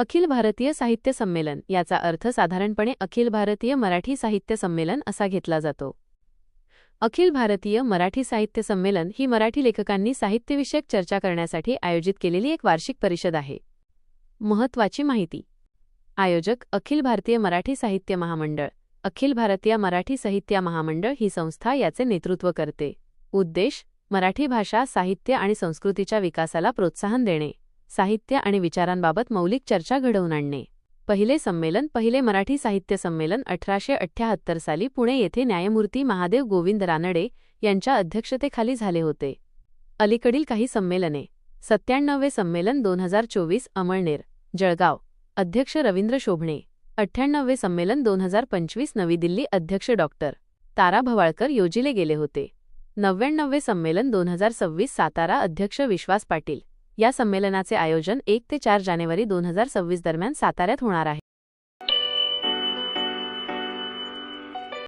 अखिल भारतीय साहित्य संमेलन याचा अर्थ साधारणपणे अखिल भारतीय मराठी साहित्य संमेलन असा घेतला जातो. अखिल भारतीय मराठी साहित्य संमेलन ही मराठी लेखकांनी साहित्यविषयक चर्चा करण्यासाठी आयोजित केलेली एक वार्षिक परिषद आहे. महत्वाची माहिती. आयोजक अखिल भारतीय मराठी साहित्य महामंडळ. अखिल भारतीय मराठी साहित्य महामंडळ ही संस्था याचे नेतृत्व करते. उद्देश मराठी भाषा साहित्य आणि संस्कृतीच्या विकासाला प्रोत्साहन देणे. साहित्य आणि विचारांबाबत मौलिक चर्चा घडवून आणणे. पहिले संमेलन पहिले मराठी साहित्य संमेलन अठराशे अठ्ठ्याहत्तर साली पुणे येथे न्यायमूर्ती महादेव गोविंद रानडे यांच्या अध्यक्षतेखाली झाले होते. अलीकडील काही संमेलने. सत्त्याण्णवे संमेलन दोन हजार चोवीस अमळनेर जळगाव. अध्यक्ष रवींद्र शोभणे. अठ्ठ्याण्णवे संमेलन दोन हजार पंचवीस नवी दिल्ली अध्यक्ष डॉक्टर तारा भवाळकर योजिले गेले होते. नव्याण्णवे संमेलन दोन हजार सव्वीस सातारा अध्यक्ष विश्वास पाटील. या संमेलनाचे आयोजन एक ते चार जानेवारी दोन हजार सव्वीस दरम्यान साताऱ्यात होणार आहे.